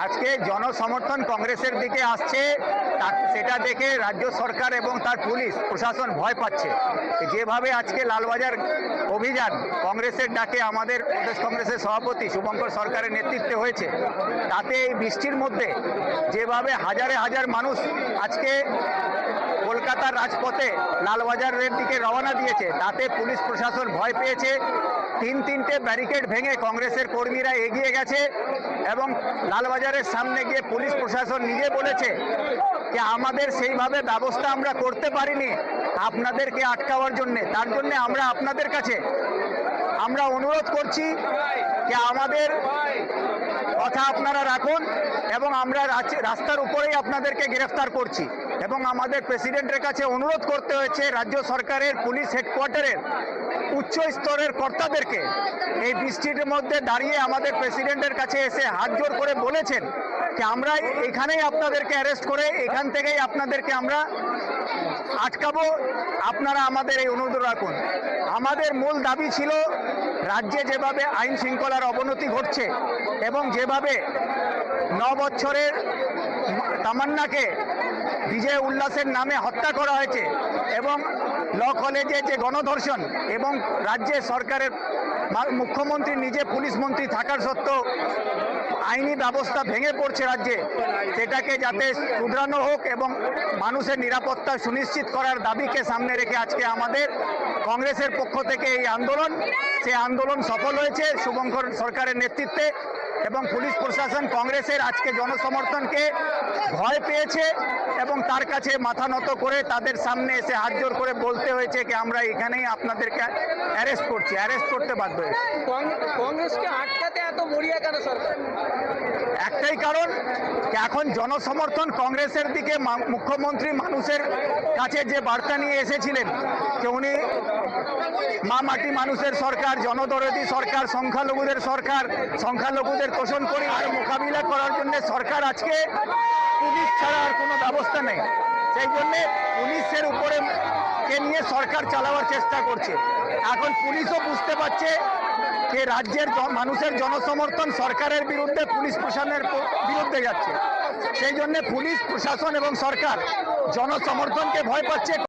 আজকে জনসমর্থন কংগ্রেসের দিকে আসছে সেটা দেখে রাজ্য সরকার এবং তার পুলিশ, প্রশাসন ভয় পাচ্ছে। যেভাবে আজকে লালবাজার অভিযান কংগ্রেসের ডাকে আমাদের প্রদেশ কংগ্রেসের সভাপতি শুভঙ্কর সরকারের নেতৃত্বে হয়েছে, তাতে এই বৃষ্টির মধ্যে যেভাবে হাজারে হাজার মানুষ আজকে কলকাতার রাজপথে লালবাজারের দিকে রওনা দিয়েছে। তাতে পুলিশ প্রশাসন ভয় পেয়েছে। তিন তিনটে ব্যারিকেড ভেঙে কংগ্রেসের কর্মীরা এগিয়ে গেছে এবং লালবাজারের সামনে গিয়ে পুলিশ প্রশাসন নিজে বলেছে যে আমাদের সেইভাবে ব্যবস্থা আমরা করতে পারিনি, আপনাদেরকে আটকাওয়ার জন্য। তার জন্যে আমরা আপনাদের কাছে আমরা অনুরোধ করছি যে আমাদের কথা আপনারা রাখুন এবং আমরা রাস্তার উপরেই আপনাদেরকে গ্রেফতার করছি। এবং আমাদের প্রেসিডেন্টের কাছে অনুরোধ করতে হয়েছে রাজ্য সরকারের, পুলিশ হেডকোয়ার্টারের, উচ্চ স্তরের কর্তাদেরকে এই বৃষ্টির মধ্যে দাঁড়িয়ে আমাদের প্রেসিডেন্টের কাছে এসে হাত জোর করে বলেছেন যে আমরা এখানেই আপনাদেরকে অ্যারেস্ট করে এখান থেকেই আপনাদেরকে আমরা আটকাবো। আপনারা আমাদের এই অনুরোধ রাখুন। আমাদের মূল দাবি ছিল রাজ্যে যেভাবে আইন শৃঙ্খলার অবনতি ঘটছে এবং যেভাবে ন বছরের তামান্নাকে বিজয় উল্লাসের নামে হত্যা করা হয়েছে এবং ল কলেজে যে গণধর্ষণ এবং রাজ্যে সরকারের মুখ্যমন্ত্রী, নিজে পুলিশ মন্ত্রী থাকার সত্ত্বেও আইনি ব্যবস্থা ভেঙে পড়ছে রাজ্যে। সেটাকে যাতে শুধরানো হোক এবং মানুষের নিরাপত্তা সুনিশ্চিত করার দাবিকে সামনে রেখে আজকে আমাদের কংগ্রেসের পক্ষ থেকে এই আন্দোলন, সে আন্দোলন সফল হয়েছে। শুভঙ্কর সরকারের নেতৃত্বে এবং পুলিশ প্রশাসন কংগ্রেসের আজকে জনসমর্থনকে ভয় পেয়েছে এবং তার কাছে মাথা নত করে তাদের সামনে এসে হাত জোর করে বলতে হয়েছে কি আমরা এখানেই আপনাদেরকে অ্যারেস্ট করছি। অ্যারেস্ট করতে বাধ্য হয়েছে। কংগ্রেসকে একটাই কারণ এখন জনসমর্থন কংগ্রেসের দিকে মুখ্যমন্ত্রী মানুষের কাছে যে বার্তা নিয়ে এসেছিলেন, যে উনি মা মাটি মানুষের সরকার, জনদরদি সরকার, সংখ্যালঘুদের সরকার, সংখ্যালঘুদের তোষণ করি আর মোকাবিলা করার জন্য সরকার আজকে পুলিশ ছাড়া আর কোনো ব্যবস্থা নেই। সেই জন্যে পুলিশের উপরে কে নিয়ে সরকার চালাবার চেষ্টা করছে। এখন পুলিশও বুঝতে পারছে যে রাজ্যের মানুষের জনসমর্থন সরকারের বিরুদ্ধে পুলিশ প্রশাসনের বিরুদ্ধে যাচ্ছে। সেই জন্য পুলিশ, প্রশাসন এবং সরকার জনসমর্থনকে ভয় পাচ্ছে।